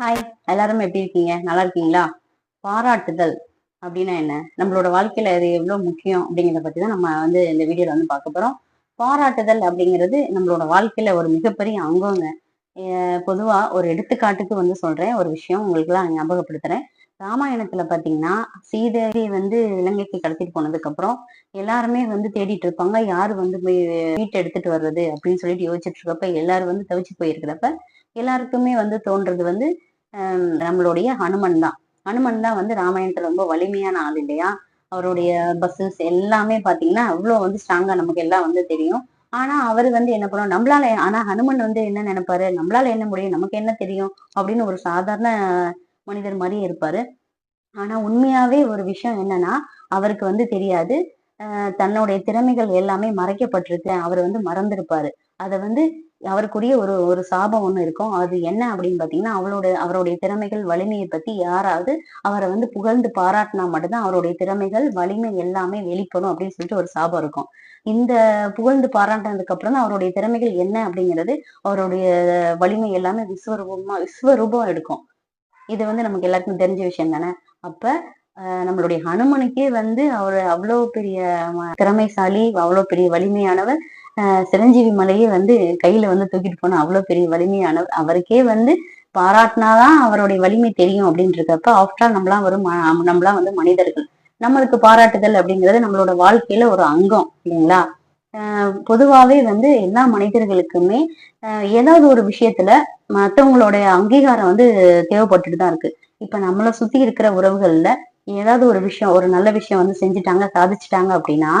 Hi எல்லாரும் எப்படி இருக்கீங்க? நல்லா இருக்கீங்களா? பாராட்டுதல் அப்படின்னா என்ன? நம்மளோட வாழ்க்கையில அது எவ்வளவு முக்கியம் அப்படிங்கிறத பத்தி தான் நம்ம வந்து இந்த வீடியோல வந்து பார்க்க போறோம். பாராட்டுதல் அப்படிங்கிறது நம்மளோட வாழ்க்கையில ஒரு மிகப்பெரிய அங்கங்க. பொதுவா ஒரு எடுத்துக்காட்டுக்கு வந்து சொல்றேன். ஒரு விஷயம் உங்களுக்கு எல்லாம் ஞாபகப்படுத்துறேன். ராமாயணத்துல பாத்தீங்கன்னா சீதேவி வந்து இலங்கைக்கு கடத்திட்டு போனதுக்கு அப்புறம் எல்லாருமே வந்து தேடிட்டு இருப்பாங்க. யாரு வந்து போய் வீட்டை எடுத்துட்டு வர்றது அப்படின்னு சொல்லிட்டு யோசிச்சுட்டு இருக்கப்ப எல்லாரும் வந்து தவிச்சு போயிருக்கிறப்ப எல்லாருக்குமே வந்து தோன்றது வந்து நம்மளுடைய ஹனுமன் தான். ஹனுமன் தான் வந்து ராமாயணத்துல ரொம்ப வலிமையான ஆள் இல்லையா? அவருடைய பஸ்ஸஸ் எல்லாமே பாத்தீங்கன்னா அவ்வளவு வந்து ஸ்ட்ராங்கா நமக்கு எல்லாம் வந்து தெரியும். ஆனா அவர் வந்து என்ன பண்ணுவோம் நம்மளால ஆனா ஹனுமன் வந்து என்ன நினைப்பாரு? நம்மளால என்ன முடியும்? நமக்கு என்ன தெரியும்? அப்படின்னு ஒரு சாதாரண மனிதர் மாதிரி இருப்பாரு. ஆனா உண்மையாவே ஒரு விஷயம் என்னன்னா அவருக்கு வந்து தெரியாது. தன்னுடைய திறமைகள் எல்லாமே மறைக்கப்பட்டிருக்கு. அவர் வந்து மறந்திருப்பாரு. அதை வந்து அவருக்குரிய ஒரு ஒரு சாபம் ஒண்ணு இருக்கும். அது என்ன அப்படின்னு பாத்தீங்கன்னா அவளோட அவருடைய திறமைகள் வலிமையை பத்தி யாராவது அவரை வந்து புகழ்ந்து பாராட்டினா மட்டும்தான் அவருடைய திறமைகள் வலிமை எல்லாமே வெளிப்படும் அப்படின்னு சொல்லிட்டு ஒரு சாபம் இருக்கும். இந்த புகழ்ந்து பாராட்டினதுக்கு அப்புறம் தான் அவருடைய திறமைகள் என்ன அப்படிங்கிறது அவருடைய வலிமை எல்லாமே விஸ்வரூபமா விஸ்வரூபம் எடுக்கும். இது வந்து நமக்கு எல்லாருக்கும் தெரிஞ்ச விஷயம் தானே? அப்ப அஹ் நம்மளுடைய ஹனுமனுக்கே வந்து அவர் அவ்வளவு பெரிய திறமைசாலி அவ்வளவு பெரிய வலிமையானவர். சிரஞ்சீவி மலையே வந்து கையில வந்து தூக்கிட்டு போன அவ்வளவு பெரிய வலிமையான அவருக்கே வந்து பாராட்டினாதான் அவருடைய வலிமை தெரியும் அப்படின்னு இருக்கப்ப ஆஃப்டர் ஆல் நம்மளாம் வரும் நம்மளாம் வந்து மனிதர்கள். நம்மளுக்கு பாராட்டுதல் அப்படிங்கிறது நம்மளோட வாழ்க்கையில ஒரு அங்கம் இல்லைங்களா? அஹ் பொதுவாவே வந்து எல்லா மனிதர்களுக்குமே அஹ் ஏதாவது ஒரு விஷயத்துல மற்றவங்களுடைய அங்கீகாரம் வந்து தேவைப்பட்டுட்டு தான் இருக்கு. இப்ப நம்மளை சுத்தி இருக்கிற உறவுகள்ல ஏதாவது ஒரு விஷயம் ஒரு நல்ல விஷயம் வந்து செஞ்சுட்டாங்க சாதிச்சுட்டாங்க அப்படின்னா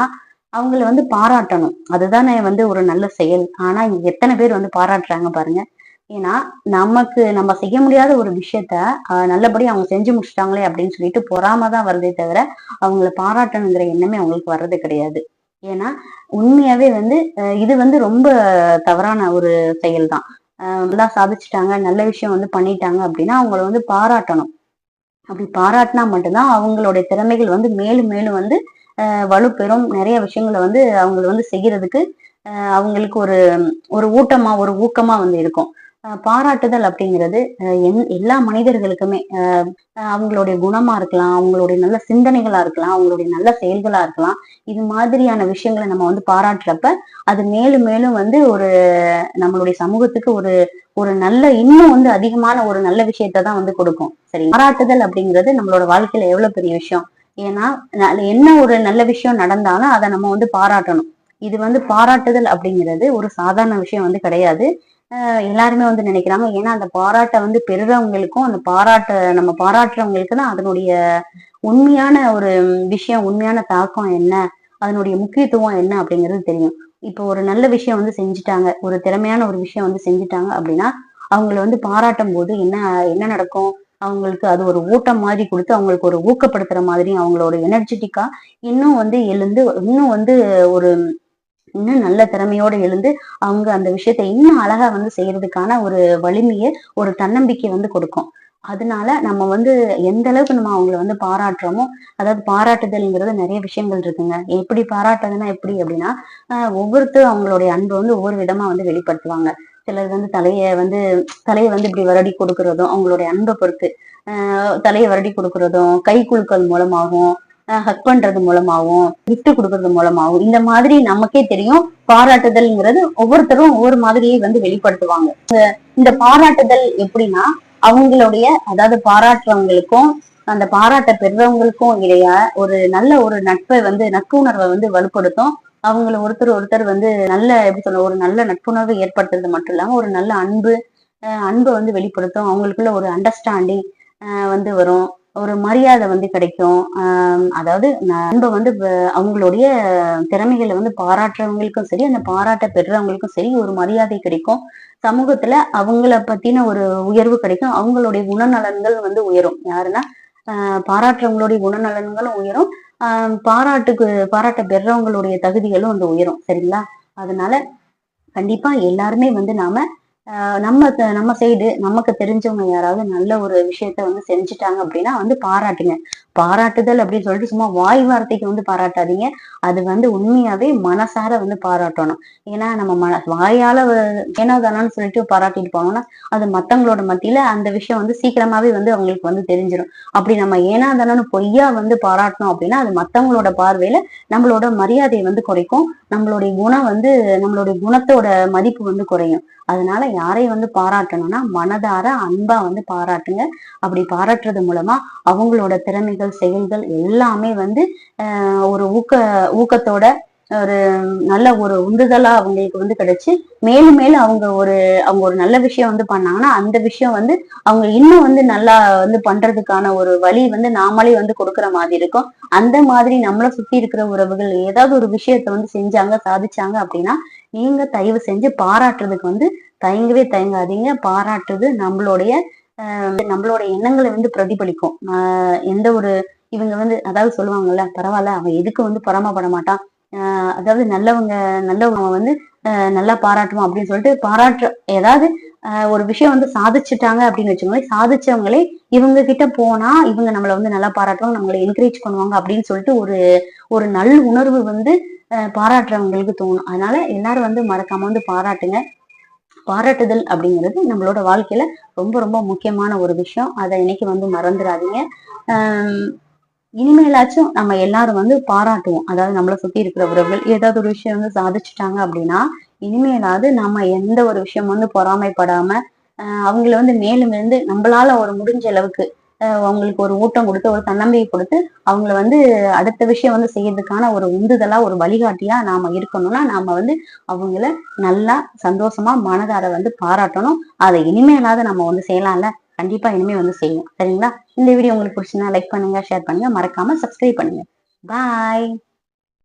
அவங்கள வந்து பாராட்டணும். அதுதானே வந்து ஒரு நல்ல செயல். ஆனா இங்க எத்தனை பேர் வந்து பாராட்டுறாங்க பாருங்க. ஏன்னா நமக்கு நம்ம செய்ய முடியாத ஒரு விஷயத்த நல்லபடி அவங்க செஞ்சு முடிச்சிட்டாங்களே அப்படின்னு சொல்லிட்டு பொறாம தான் வருதே தவிர அவங்கள பாராட்டணுங்கிற எண்ணமே அவங்களுக்கு வர்றது கிடையாது. ஏன்னா உண்மையாவே வந்து இது வந்து ரொம்ப தவறான ஒரு செயல் தான். நல்லா சாதிச்சுட்டாங்க நல்ல விஷயம் வந்து பண்ணிட்டாங்க அப்படின்னா அவங்கள வந்து பாராட்டணும். அப்படி பாராட்டினா மட்டும்தான் அவங்களுடைய திறமைகள் வந்து மேலும் மேலும் வந்து வலுப்பெறும். நிறைய விஷயங்களை வந்து அவங்கள வந்து செய்யறதுக்கு அவங்களுக்கு ஒரு ஒரு ஊட்டமா ஒரு ஊக்கமா வந்து இருக்கும். பாராட்டுதல் அப்படிங்கிறது என்- எல்லா மனிதர்களுக்குமே அவங்களுடைய குணமா இருக்கலாம் அவங்களுடைய நல்ல சிந்தனைகளா இருக்கலாம் அவங்களுடைய நல்ல செயல்களா இருக்கலாம். இது மாதிரியான விஷயங்களை நம்ம வந்து பாராட்டுறப்ப அது மேலும் மேலும் வந்து ஒரு நம்மளுடைய சமூகத்துக்கு ஒரு ஒரு நல்ல இன்னும் வந்து அதிகமான ஒரு நல்ல விஷயத்தை தான் வந்து கொடுக்கும். சரி பாராட்டுதல் அப்படிங்கிறது நம்மளோட வாழ்க்கையில எவ்வளவு பெரிய விஷயம்? ஏன்னா ந- என்ன ஒரு நல்ல விஷயம் நடந்தாலும் அதை நம்ம வந்து பாராட்டணும். இது வந்து பாராட்டுதல் அப்படிங்கிறது ஒரு சாதாரண விஷயம் வந்து கிடையாது. எல்லாருமே வந்து நினைக்கிறாங்க. ஏன்னா அந்த பாராட்டை வந்து பெறுறவங்களுக்கும் அந்த பாராட்ட நம்ம பாராட்டுறவங்களுக்கு தான் அதனுடைய உண்மையான ஒரு விஷயம் உண்மையான தாக்கம் என்ன அதனுடைய முக்கியத்துவம் என்ன அப்படிங்கிறது தெரியும். இப்போ ஒரு நல்ல விஷயம் வந்து செஞ்சுட்டாங்க ஒரு திறமையான ஒரு விஷயம் வந்து செஞ்சுட்டாங்க அப்படின்னா அவங்கள வந்து பாராட்டும் போது என்ன என்ன நடக்கும்? அவங்களுக்கு அது ஒரு ஊட்டம் மாதிரி கொடுத்து அவங்களுக்கு ஒரு ஊக்கப்படுத்துற மாதிரி அவங்களோட எனர்ஜெட்டிக்கா இன்னும் வந்து எழுந்து இன்னும் வந்து ஒரு இன்னும் நல்ல திறமையோட எழுந்து அவங்க அந்த விஷயத்தை இன்னும் அழகா வந்து செய்யறதுக்கான ஒரு வலிமையை ஒரு தன்னம்பிக்கை வந்து கொடுக்கும். அதனால நம்ம வந்து எந்த அளவுக்கு நம்ம அவங்கள வந்து பாராட்டுறோமோ அதாவது பாராட்டுதல்ங்கிறது நிறைய விஷயங்கள் இருக்குங்க. எப்படி பாராட்டுறதுன்னா எப்படி அப்படின்னா ஒவ்வொருத்தர் ஒவ்வொருத்தரும் அவங்களுடைய அன்பு வந்து ஒவ்வொரு விதமா வந்து வெளிப்படுத்துவாங்க. சிலர் வந்து தலைய வந்து தலையை வந்து இப்படி வரடி கொடுக்கறதும் அவங்களுடைய அன்பை பொறுத்து ஆஹ் தலையை வரடி கொடுக்கறதும் கை குழுக்கள் மூலமாகவும் ஹக் பண்றது மூலமாகவும் விட்டு கொடுக்கறது மூலமாகவும் இந்த மாதிரி நமக்கே தெரியும். பாராட்டுதல்ங்கிறது ஒவ்வொருத்தரும் ஒவ்வொரு மாதிரியே வந்து வெளிப்படுத்துவாங்க. இந்த- இந்த பாராட்டுதல் எப்படின்னா அவங்களுடைய அதாவது பாராட்டுறவங்களுக்கும் அந்த பாராட்ட பெறுறவங்களுக்கும் இடையே ஒரு நல்ல ஒரு நட்பை வந்து நட்புணர்வை வந்து வலுப்படுத்தும். அவங்கள ஒருத்தர் ஒருத்தர் வந்து நல்ல எப்படி சொல்ல ஒரு நல்ல நட்புணர்வை ஏற்படுத்துறது மட்டும் இல்லாம ஒரு நல்ல அன்பு அஹ் அன்பை வந்து வெளிப்படுத்தும். அவங்களுக்குள்ள ஒரு அண்டர்ஸ்டாண்டிங் வந்து வரும். ஒரு மரியாதை வந்து கிடைக்கும். ஆஹ் அதாவது அன்பை வந்து அவங்களுடைய திறமைகளை வந்து பாராட்டுறவங்களுக்கும் சரி அந்த பாராட்ட பெறுறவங்களுக்கும் சரி ஒரு மரியாதை கிடைக்கும். சமூகத்துல அவங்கள பத்தின ஒரு உயர்வு கிடைக்கும். அவங்களுடைய குணநலன்கள் வந்து உயரும். யாருன்னா ஆஹ் பாராட்டுறவங்களுடைய குணநலன்களும் உயரும். பாராட்டுக்கு பாராட்ட பெறுறவங்களுடைய தகுதிகளும் வந்து உயரும் சரிங்களா? அதனால கண்டிப்பா எல்லாருமே வந்து நாம நம்ம நம்ம சைடு நமக்கு தெரிஞ்சவங்க யாராவது நல்ல ஒரு விஷயத்த வந்து செஞ்சுட்டாங்க அப்படின்னா வந்து பாராட்டுங்க. பாராட்டுதல் அப்படின்னு சொல்லிட்டு சும்மா வாய் வார்த்தைக்கு வந்து பாராட்டாதீங்க. அது வந்து உண்மையாவே மனசார வந்து பாராட்டணும். ஏன்னா நம்ம மன வாயால ஏன்னா தானோன்னு சொல்லிட்டு பாராட்டிட்டு போனோம்னா அது மத்தவங்களோட மத்தியில அந்த விஷயம் வந்து சீக்கிரமாவே வந்து அவங்களுக்கு வந்து தெரிஞ்சிடும் அப்படி நம்ம ஏனா தானோன்னு பொய்யா வந்து பாராட்டணும் அப்படின்னா அது மத்தவங்களோட பார்வையில நம்மளோட மரியாதையை வந்து குறைக்கும். நம்மளுடைய குணம் வந்து நம்மளுடைய குணத்தோட மதிப்பு வந்து குறையும். அதனால யாரையும் வந்து பாராட்டணும்னா மனதார அன்பா வந்து பாராட்டுங்க. அப்படி பாராட்டுறது மூலமா அவங்களோட திறமைகள் செயல்கள் எல்லாமே வந்து ஆஹ் ஒரு ஊக்க ஊக்கத்தோட ஒரு நல்ல ஒரு உந்துதலா அவங்களுக்கு வந்து கிடைச்சு மேலும் மேலும் அவங்க ஒரு அவங்க ஒரு நல்ல விஷயம் வந்து பண்ணாங்கன்னா அந்த விஷயம் வந்து அவங்க இன்னும் வந்து நல்லா வந்து பண்றதுக்கான ஒரு வழி வந்து நாமளே வந்து கொடுக்குற மாதிரி இருக்கும். அந்த மாதிரி நம்மளை சுத்தி இருக்கிற உறவுகள் ஏதாவது ஒரு விஷயத்த வந்து செஞ்சாங்க சாதிச்சாங்க அப்படின்னா நீங்க தயவு செஞ்சு பாராட்டுறதுக்கு வந்து தயங்கவே தயங்காதீங்க. பாராட்டுது நம்மளுடைய நம்மளோட எண்ணங்களை வந்து பிரதிபலிக்கும். எந்த ஒரு இவங்க வந்து அதாவது சொல்லுவாங்கல்ல பரவாயில்ல அவன் எதுக்கு வந்து பொறாமப்பட மாட்டான். அதாவது நல்லவங்க நல்லவங்க வந்து நல்லா பாராட்டுவான் அப்படின்னு சொல்லிட்டு பாராட்டு ஏதாவது ஒரு விஷயம் வந்து சாதிச்சுட்டாங்க அப்படின்னு வச்சுக்கோங்களேன் சாதிச்சவங்களே இவங்க கிட்ட போனா இவங்க நம்மளை வந்து நல்லா பாராட்டுவாங்க நம்மளை என்கரேஜ் பண்ணுவாங்க அப்படின்னு சொல்லிட்டு ஒரு ஒரு நல் உணர்வு வந்து பாராட்டுறவங்களுக்கு தோணும். அதனால எல்லாரும் வந்து மறக்காம வந்து பாராட்டுங்க. பாராட்டுதல் அப்படிங்கிறது நம்மளோட வாழ்க்கையில ரொம்ப ரொம்ப முக்கியமான ஒரு விஷயம். அதை இன்னைக்கு வந்து மறந்துடாதீங்க. இனிமேலாச்சும் நம்ம எல்லாரும் வந்து பாராட்டுவோம். அதாவது நம்மளை சுத்தி இருக்கிற உறவுகள் ஏதாவது ஒரு விஷயம் வந்து சாதிச்சுட்டாங்க அப்படின்னா இனிமேலாவது நம்ம எந்த ஒரு விஷயம் வந்து பொறாமைப்படாம அவங்கள வந்து மேலும் இருந்து நம்மளால ஒரு முடிஞ்ச அளவுக்கு அவங்களுக்கு ஒரு ஊட்டம் கொடுத்து ஒரு தன்னம்பிக்கை கொடுத்து அவங்கள வந்து அடுத்த விஷயம் வந்து செய்யறதுக்கான ஒரு உந்துதலா ஒரு வழிகாட்டியா நாம இருக்கணும்னா நாம வந்து அவங்கள நல்லா சந்தோஷமா மனதார வந்து பாராட்டணும். அதை இனிமேலாவது நம்ம வந்து செய்யலாம்ல. கண்டிப்பா இனிமே வந்து செய்யும் சரிங்களா? இந்த வீடியோ உங்களுக்கு பிடிச்சுன்னா லைக் பண்ணுங்க ஷேர் பண்ணுங்க. மறக்காம சப்ஸ்கிரைப் பண்ணுங்க. பாய்